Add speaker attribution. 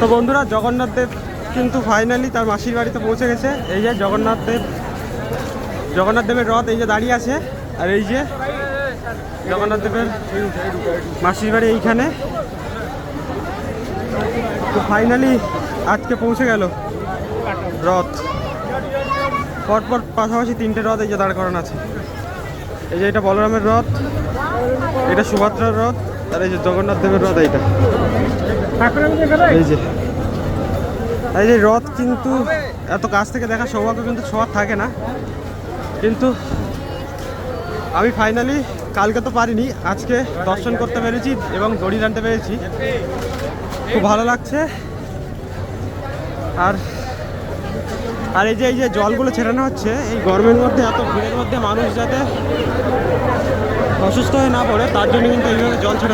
Speaker 1: তো বন্ধুরা, জগন্নাথ দেব কিন্তু ফাইনালি তার মাসির বাড়িতে পৌঁছে গেছে। এই যে জগন্নাথ দেব, জগন্নাথ দেবের রথ এই যে দাঁড়িয়ে আছে, আর এই যে জগন্নাথ দেবের মাসির বাড়ি এইখানে। তো ফাইনালি আজকে পৌঁছে গেল রথ। পরপর পাশাপাশি তিনটে রথ এই যে দাঁড় করানো আছে। এই যে এটা বলরামের রথ, এটা সুভদ্রার রথ আর এই যে জগন্নাথ দেবের রথ এইটা। এই যে। এই যে রথ কিন্তু এত কাছ থেকে দেখা সৌভাগ্য কিন্তু সবার থাকে না। কিন্তু আমি ফাইনালি কালকে তো পারিনি, আজকে দর্শন করতে পেরেছি এবং দড়ি টানতে পেরেছি। খুব ভালো লাগছে। আর আর এই যে এই যে জলগুলো ছেড়ানো হচ্ছে, এই গরমের মধ্যে এত ভিড়ের মধ্যে মানুষ যাতে অসুস্থ হয়ে না পড়ে, তার জন্য কিন্তু এইভাবে জল ছেড়ে